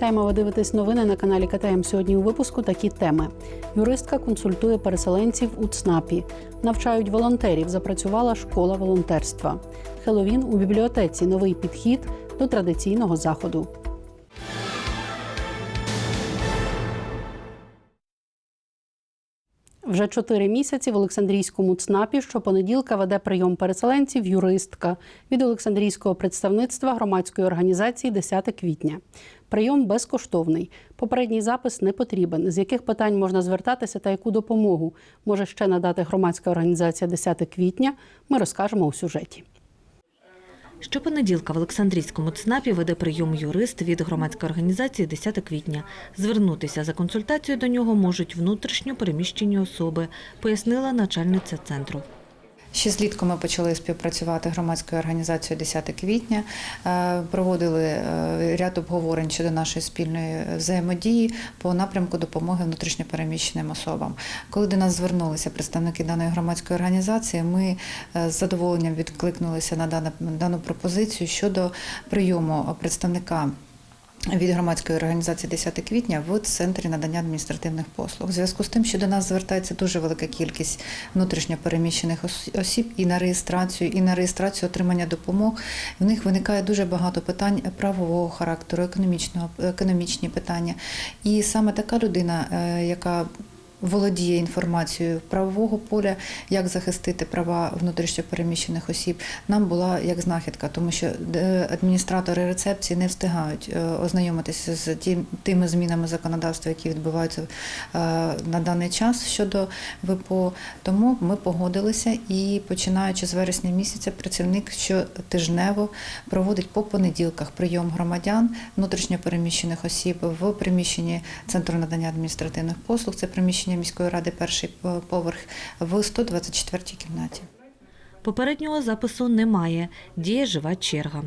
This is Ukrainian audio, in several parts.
Вітаємо, ви дивитесь новини на каналі КТМ. Сьогодні у випуску такі теми. Юристка консультує переселенців у ЦНАПі. Навчають волонтерів. Запрацювала школа волонтерства. Хеловін у бібліотеці. Новий підхід до традиційного заходу. Вже чотири місяці в Олександрійському ЦНАПі щопонеділка веде прийом переселенців юристка від Олександрійського представництва громадської організації 10 квітня. Прийом безкоштовний. Попередній запис не потрібен. З яких питань можна звертатися та яку допомогу може ще надати громадська організація 10 квітня, ми розкажемо у сюжеті. Щопонеділка в Олександрійському ЦНАПі веде прийом юрист від громадської організації 10 квітня. Звернутися за консультацією до нього можуть внутрішньо переміщені особи, пояснила начальниця центру. Ще злітку ми почали співпрацювати громадською організацією 10 квітня, е, проводили е, ряд обговорень щодо нашої спільної взаємодії по напрямку допомоги внутрішньопереміщеним особам. Коли до нас звернулися представники даної громадської організації, ми е, з задоволенням відкликнулися на дану, дану пропозицію щодо прийому представника. Від громадської організації 10 квітня в центрі надання адміністративних послуг. У зв'язку з тим, що до нас звертається дуже велика кількість внутрішньо переміщених осіб і на реєстрацію, і на реєстрацію отримання допомог. В них виникає дуже багато питань правового характеру, економічного, економічні питання. І саме така людина, е, яка володіє інформацією правового поля, як захистити права внутрішньопереміщених осіб, нам була як знахідка, тому що е, адміністратори рецепції не встигають е, ознайомитися з тими змінами законодавства, які відбуваються е, на даний час щодо ВПО. Тому ми погодилися і починаючи з вересня місяця, працівник щотижнево проводить по понеділках прийом громадян внутрішньопереміщених осіб в приміщенні центру надання адміністративних послуг. Це приміщення міської ради, перший е, поверх в 124 кімнаті. Попереднього запису немає, діє жива черга.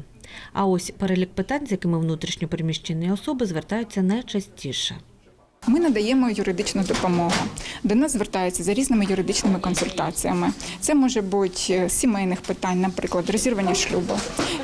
А ось перелік питань, з якими внутрішньо переміщені особи звертаються найчастіше. Ми надаємо юридичну допомогу. До нас звертаються за різними юридичними консультаціями. Це може бути е, сімейних питань, наприклад, розірвання шлюбу.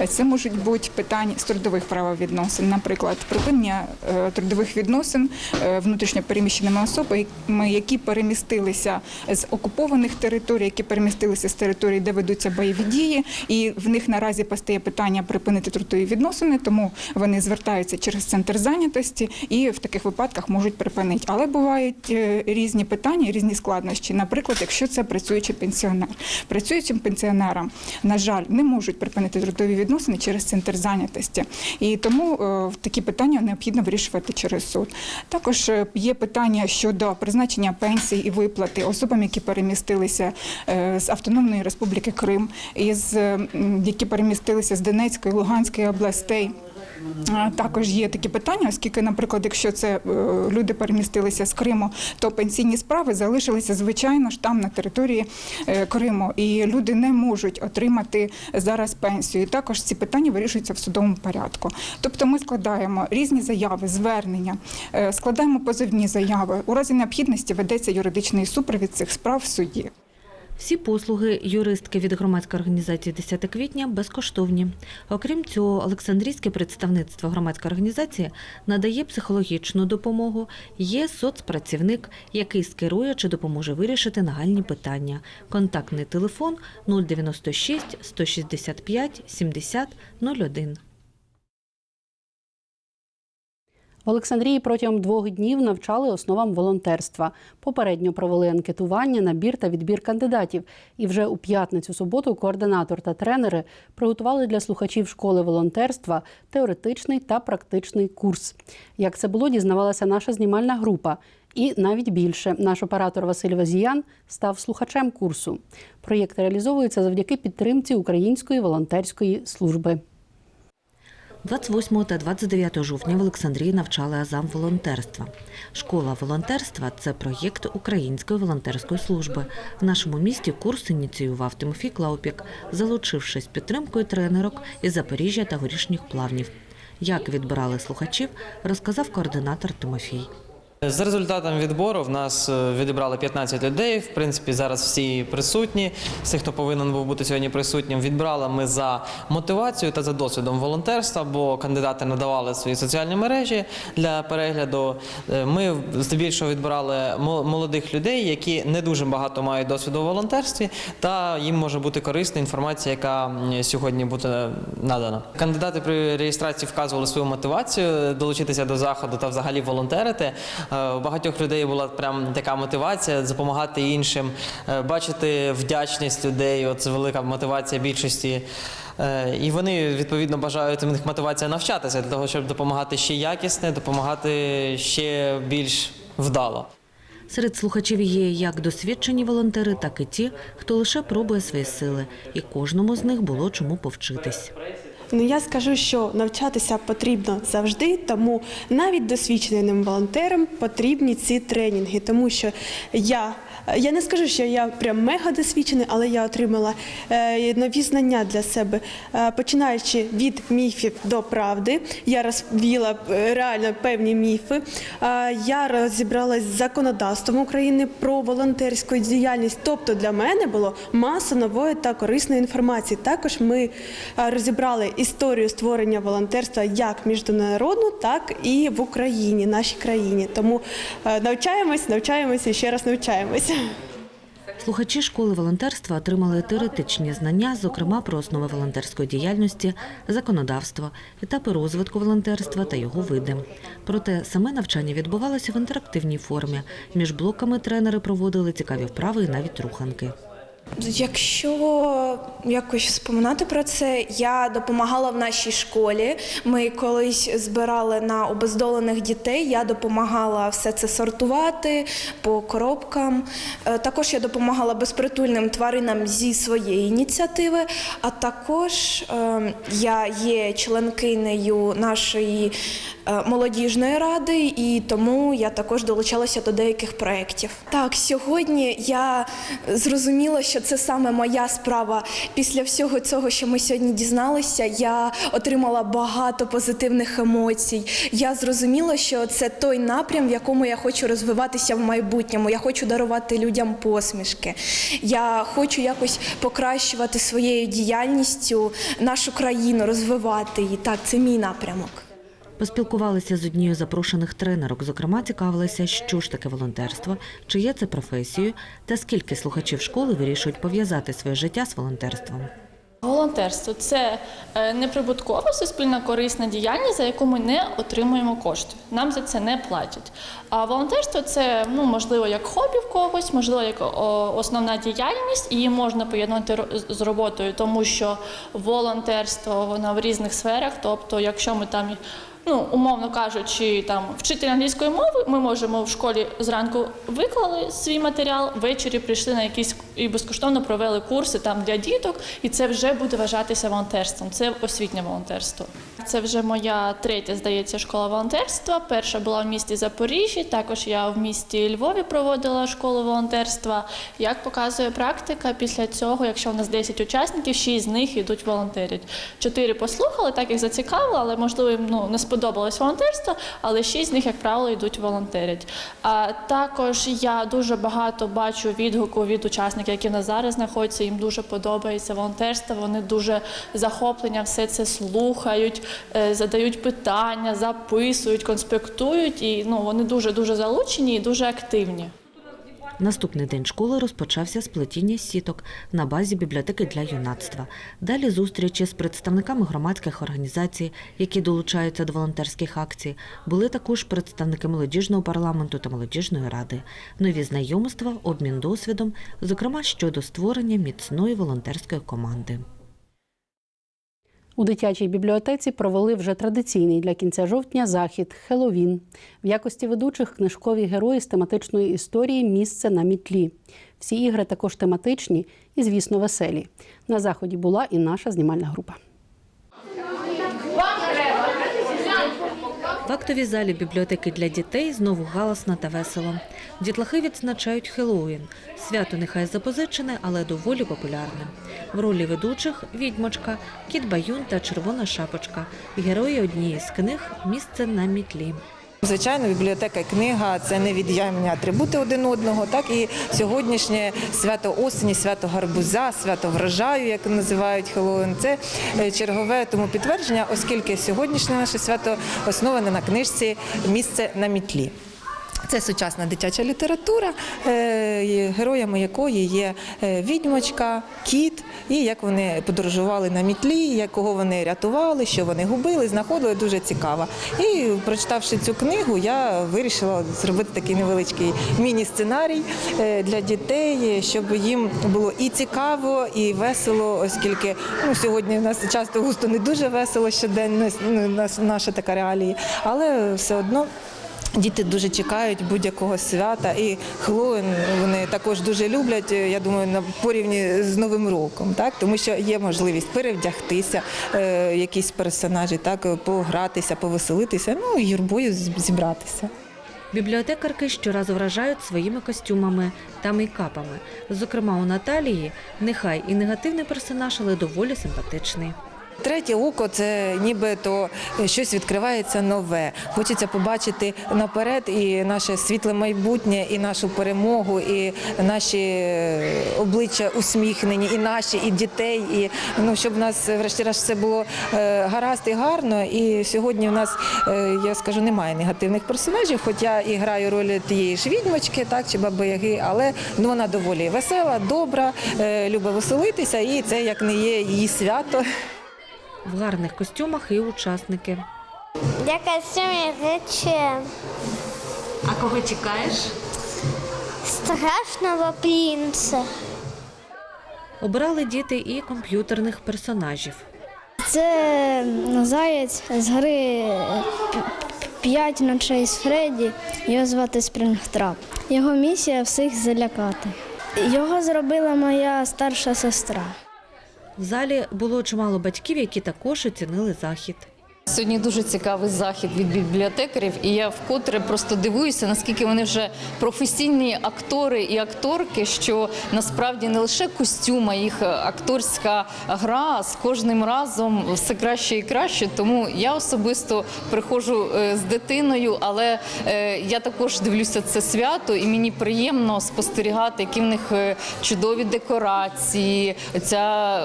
Е, Це можуть бути питання з трудових правовідносин, наприклад, припинення е, трудових відносин е, внутрішньо переміщеними особами, які перемістилися з окупованих територій, які перемістилися з територій, де ведуться бойові дії, і в них наразі постає питання припинити трудові відносини, тому вони звертаються через центр зайнятості і в таких випадках можуть припинити. Але бувають е, різні питання, різні складнощі. Наприклад, якщо це працюючий пенсіонер, працюючим пенсіонерам, на жаль, не можуть припинити трудові відносини через центр зайнятості, і тому е, такі питання необхідно вирішувати через суд. Також е, є питання щодо призначення пенсій і виплати особам, які перемістилися з Автономної Республіки Крим, із які перемістилися з Донецької, Луганської областей. Також є такі питання, оскільки, наприклад, якщо це е, люди перемістилися з Криму, то пенсійні справи залишилися звичайно ж там на території е, Криму, і люди не можуть отримати зараз пенсію. І також ці питання вирішуються в судовому порядку. Тобто, ми складаємо різні заяви, звернення, е, складаємо позовні заяви. У разі необхідності ведеться юридичний супровід цих справ в суді. Всі послуги юристки від громадської організації 10 квітня безкоштовні. Окрім цього, Олександрійське представництво громадської організації надає психологічну допомогу. Є соцпрацівник, який скерує чи допоможе вирішити нагальні питання. Контактний телефон 096 165 70 01. Олександрії протягом двох днів навчали основам волонтерства. Попередньо провели анкетування, набір та відбір кандидатів. І вже у п'ятницю-суботу координатор та тренери приготували для слухачів школи волонтерства теоретичний та практичний курс. Як це було, дізнавалася наша знімальна група. І навіть більше наш оператор Василь Вазіян став слухачем курсу. Проєкт реалізовується завдяки підтримці Української волонтерської служби. 28 та 29 жовтня в Олександрії навчали азам волонтерства. Школа волонтерства це проєкт Української волонтерської служби. В нашому місті курс ініціював Тимофій Клаупік, залучившись підтримкою тренерок із Запоріжжя та горішніх плавнів. Як відбирали слухачів, розказав координатор Тимофій. За результатом відбору в нас е, відібрали 15 людей. В принципі, зараз всі присутні. Тих, хто повинен був бути сьогодні присутнім, відбрали ми за мотивацію та за досвідом волонтерства, бо кандидати надавали свої соціальні мережі для перегляду. Е, Ми здебільшого відбирали мо- молодих людей, які не дуже багато мають досвіду у волонтерстві, та їм може бути корисна інформація, яка сьогодні буде надана. Кандидати при реєстрації вказували свою мотивацію долучитися до заходу та взагалі волонтерити. Е, У багатьох людей була прям така мотивація допомагати іншим, е, бачити вдячність людей. От це велика мотивація більшості. Е, І вони відповідно бажають у них мотивація навчатися для того, щоб допомагати ще якісне, допомагати ще більш вдало. Серед слухачів є як досвідчені волонтери, так і ті, хто лише пробує свої сили, і кожному з них було чому повчитись. Ну я скажу, що навчатися потрібно завжди, тому навіть досвідченим волонтерам потрібні ці тренінги, тому що я. Я не скажу, що я прям мега досвідчений, але я отримала е, нові знання для себе, Е, починаючи від міфів до правди. Я розвіла е, реально певні міфи. Я розібралась з законодавством України про волонтерську діяльність. Тобто для мене було маса нової та корисної інформації. Також ми розібрали історію створення волонтерства як міжнародну, так і в Україні, нашій країні. Тому навчаємось, навчаємось і ще раз навчаємося. Слухачі школи волонтерства отримали теоретичні знання, зокрема про основи волонтерської діяльності, законодавство, етапи розвитку волонтерства та його види. Проте саме навчання відбувалося в інтерактивній формі. Між блоками тренери проводили цікаві вправи і навіть руханки. Якщо якось вспоминати про це, я допомагала в нашій школі. Ми колись збирали на обездолених дітей. Я допомагала все це сортувати по коробкам. Е, Також я допомагала безпритульним тваринам зі своєї ініціативи. А також е, я є членкинею нашої е, молодіжної ради, і тому я також долучалася до деяких проєктів. Так, сьогодні я зрозуміла, що це саме моя справа. Після всього цього, що ми сьогодні дізналися, я отримала багато позитивних емоцій. Я зрозуміла, що це той напрям, в якому я хочу розвиватися в майбутньому. Я хочу дарувати людям посмішки. Я хочу якось покращувати своєю діяльністю нашу країну, розвивати її. Так, це мій напрямок. Поспілкувалися з однією запрошених тренерок. Зокрема, цікавилися, що ж таке волонтерство, чи є це професією, та скільки слухачів школи вирішують пов'язати своє життя з волонтерством. Волонтерство це е, неприбуткова суспільна корисна діяльність, за яку ми не отримуємо кошти. Нам за це не платять. А волонтерство це ну можливо як хобі в когось, можливо, як основна діяльність, її можна поєднати з роботою, тому що волонтерство воно в різних сферах. Тобто, якщо ми там. Ну, умовно кажучи, там вчитель англійської мови, ми можемо в школі зранку виклали свій матеріал, ввечері прийшли на якісь і безкоштовно провели курси там для діток, і це вже буде вважатися волонтерством. Це освітнє волонтерство. Це вже моя третя, здається, школа волонтерства. Перша була в місті Запоріжжі. Також я в місті Львові проводила школу волонтерства. Як показує практика, після цього, якщо в нас 10 учасників, 6 з них йдуть волонтерять. Чотири послухали, так їх зацікавило, але можливо їм ну, не сподобалось волонтерство, але шість з них, як правило, йдуть волонтерять. А також я дуже багато бачу відгуку від учасників, які на зараз знаходяться. Їм дуже подобається волонтерство. Вони дуже захоплення, все це слухають, е, задають питання, записують, конспектують. І ну вони дуже дуже залучені і дуже активні. Наступний день школи розпочався з плетіння сіток на базі бібліотеки для юнацтва. Далі зустрічі з представниками громадських організацій, які долучаються до волонтерських акцій. Були також представники молодіжного парламенту та молодіжної ради. Нові знайомства, обмін досвідом, зокрема щодо створення міцної волонтерської команди. У дитячій бібліотеці провели вже традиційний для кінця жовтня захід Хеловін. В якості ведучих книжкові герої з тематичної історії Місце на мітлі. Всі ігри також тематичні і, звісно, веселі. На заході була і наша знімальна група. В актовій залі бібліотеки для дітей знову галасно та весело. Дітлахи відзначають Хеллоуін. Свято нехай запозичене, але доволі популярне. В ролі ведучих відьмочка, кіт Баюн та червона шапочка. Герої однієї з книг Місце на мітлі. Звичайно, бібліотека і книга це не від'ємні атрибути один одного. Так і сьогоднішнє свято осені, свято гарбуза, свято врожаю, як називають Хеллоуін, це е, чергове тому підтвердження, оскільки сьогоднішнє наше свято основане на книжці Місце на мітлі. Це сучасна дитяча література, е, героями якої є е, відьмочка, кіт, і як вони подорожували на мітлі, якого вони рятували, що вони губили, знаходили дуже цікаво. І прочитавши цю книгу, я вирішила зробити такий невеличкий міні-сценарій е, для дітей, щоб їм було і цікаво, і весело, оскільки ну, сьогодні в нас часто густо не дуже весело щоденно, ну, наша така реалії, але все одно. Діти дуже чекають будь-якого свята, і Хеллоуін вони також дуже люблять. е, Я думаю, на порівні з Новим роком, так тому що є можливість перевдягтися, е, якісь персонажі, так е, погратися, повеселитися, ну юрбою зібратися. Бібліотекарки щоразу вражають своїми костюмами та мейкапами. Зокрема, у Наталії нехай і негативний персонаж, але доволі симпатичний. Третє око це нібито щось відкривається нове. Хочеться побачити наперед і наше світле майбутнє, і нашу перемогу, і наші е, обличчя усміхнені, і наші, і дітей. І ну щоб в нас, врешті-решт, все було е, гаразд і гарно. І сьогодні в нас е, я скажу, немає негативних персонажів. Хоч я і граю роль тієї ж відьмочки, так чи баби Яги, але ну, вона доволі весела, добра, любить веселитися, і це як не є її свято. В гарних костюмах і учасники. Я костюм рече А кого чекаєш? страшного принца. Обирали діти і комп'ютерних персонажів. Це заяць з гри «П'ять ночей з Фредді. Його звати Спрингтрап. Його місія всіх залякати. Його зробила моя старша сестра. В залі було чимало батьків, які також оцінили захід. Сьогодні дуже цікавий захід від бібліотекарів, і я вкотре просто дивуюся, наскільки вони вже професійні актори і акторки, що насправді не лише костюм, а їх акторська гра з кожним разом все краще і краще. Тому я особисто приходжу е, з дитиною, але е, я також дивлюся це свято, і мені приємно спостерігати, які в них е, чудові декорації, ця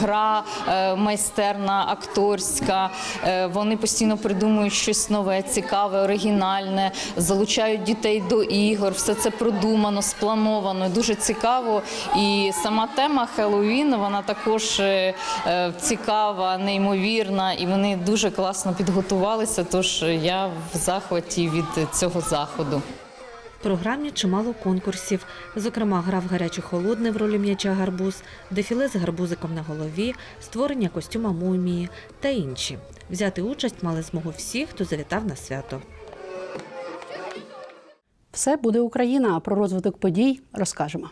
гра е, майстерна, акторська. Вони постійно придумують щось нове, цікаве, оригінальне, залучають дітей до ігор. Все це продумано, сплановано, дуже цікаво. І сама тема Хеллоуін, вона також е, е, цікава, неймовірна, і вони дуже класно підготувалися. Тож я в захваті від цього заходу. Програмі чимало конкурсів. Зокрема, гра в гаряче холодне в ролі м'яча гарбуз, дефіле з гарбузиком на голові, створення костюма мумії та інші. Взяти участь мали змогу всі, хто завітав на свято. Все буде Україна. Про розвиток подій розкажемо.